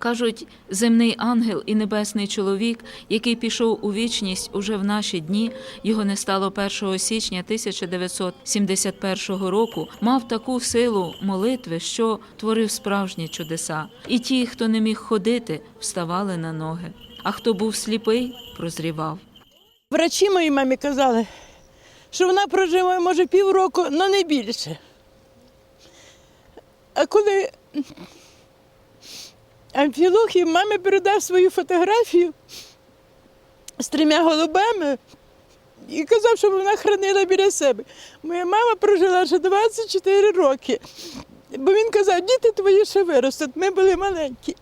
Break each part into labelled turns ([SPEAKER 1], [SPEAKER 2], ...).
[SPEAKER 1] Кажуть, земний ангел і небесний чоловік, який пішов у вічність уже в наші дні, його не стало 1 січня 1971 року, мав таку силу молитви, що творив справжні чудеса. І ті, хто не міг ходити, вставали на ноги. А хто був сліпий, прозрівав.
[SPEAKER 2] Врачі моїй мамі казали, що вона проживає, може, півроку, але не більше. А коли Амфілохів мамі передав свою фотографію з трьома голубами і казав, що вона хранила біля себе. Моя мама прожила вже 24 роки. Бо він казав, діти твої ще виростуть, ми були маленькі.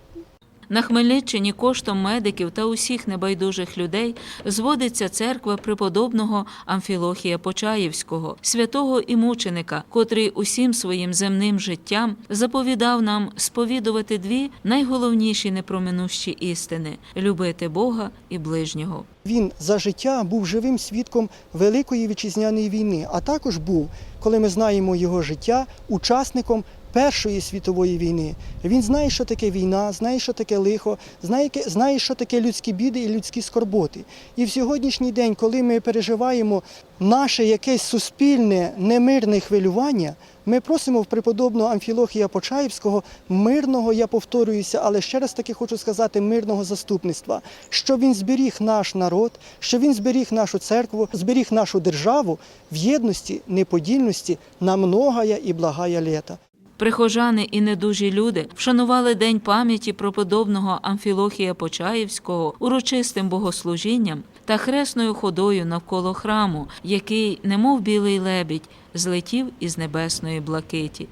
[SPEAKER 1] На Хмельниччині коштом медиків та усіх небайдужих людей зводиться церква преподобного Амфілохія Почаївського, святого і мученика, котрий усім своїм земним життям заповідав нам сповідувати дві найголовніші непроминущі істини любити Бога і ближнього.
[SPEAKER 3] Він за життя був живим свідком Великої вітчизняної війни, а також був, коли ми знаємо його життя, учасником Першої світової війни. Він знає, що таке війна, знає, що таке лихо, знає, знає, що таке людські біди і людські скорботи. І в сьогоднішній день, коли ми переживаємо наше якесь суспільне немирне хвилювання, ми просимо в преподобного Амфілохія Почаївського мирного, я повторююся, але ще раз таки хочу сказати, мирного заступництва, щоб він зберіг наш народ, щоб він зберіг нашу церкву, зберіг нашу державу в єдності, неподільності на многая і благая літа.
[SPEAKER 1] Прихожани і недужі люди вшанували день пам'яті проподобного Амфілохія Почаївського урочистим богослужінням та хресною ходою навколо храму, який, немов білий лебідь, злетів із небесної блакиті.